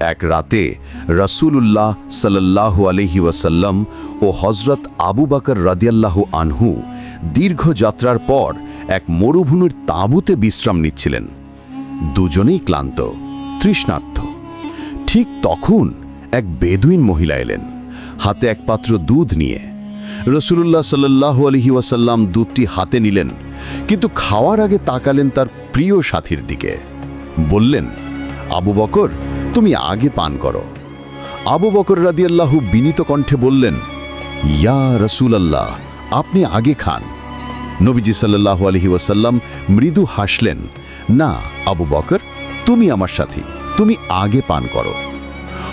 এক রাতে রসুলুল্লাহ সাল্লাল্লাহু আলহি ওয়াসাল্লাম ও হজরত আবু বাকর রাদিয়াল্লাহু আনহু দীর্ঘ যাত্রার পর এক মরুভূমির তাঁবুতে বিশ্রাম নিচ্ছিলেন। দুজনেই ক্লান্ত তৃষ্ণার্থ ঠিক তখন এক বেদুইন মহিলা এলেন, হাতে এক পাত্র দুধ নিয়ে। রসুলুল্লাহ সাল্লাল্লাহু আলহি ওয়াসাল্লাম দুধটি হাতে নিলেন, কিন্তু খাওয়ার আগে তাকালেন তার প্রিয় সাথীর দিকে। বললেন, আবু বকর তুমি আগে পান করো। আবু বকর রাদিয়াল্লাহু বিনীত কণ্ঠে বললেন, ইয়া আল্লাহ আপনি আগে খান। নবীজি সাল্লাল্লাহু আলহি ওয়াসাল্লাম মৃদু হাসলেন, না, আবু বকর, তুমি আমার সাথী, তুমি আগে পান করো।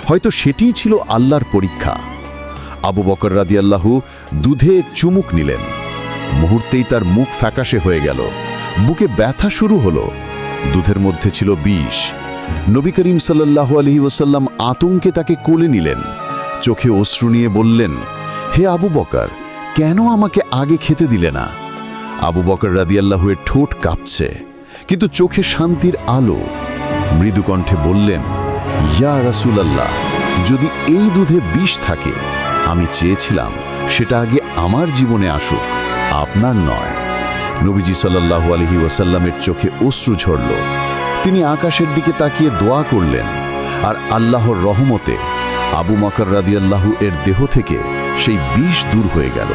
হয়তো সেটিই ছিল আল্লাহর পরীক্ষা। আবু বকর রাদিয়াল্লাহু দুধে চুমুক নিলেন। মুহূর্তেই তার মুখ ফ্যাকাশে হয়ে গেল। বুকে ব্যথা শুরু হলো। দুধের মধ্যে ছিল বিষ। নবী করিম সাল্লাল্লাহু আলহি ওসাল্লাম আতঙ্কে তাকে কোলে নিলেন। চোখে অশ্রু নিয়ে বললেন, হে আবু বকর, কেন আমাকে আগে খেতে দিলে না? আবু বকর রাদিয়াল্লাহুয়ের ঠোঁট কাঁপছে, কিন্তু চোখে শান্তির আলো। মৃদু কণ্ঠে বললেন, ইয়া রাসূলাল্লাহ, যদি এই দুধে বিষ থাকে, আমি চেয়েছিলাম সেটা আগে আমার জীবনে আসুক, আপনার নয়। নবীজি সাল্লাল্লাহু আলহি ওয়াসাল্লামের চোখে অশ্রু ঝরল। তিনি আকাশের দিকে তাকিয়ে দোয়া করলেন। আর আল্লাহর রহমতে আবু মকর রাদিয়াল্লাহু এর দেহ থেকে সেই বিষ দূর হয়ে গেল।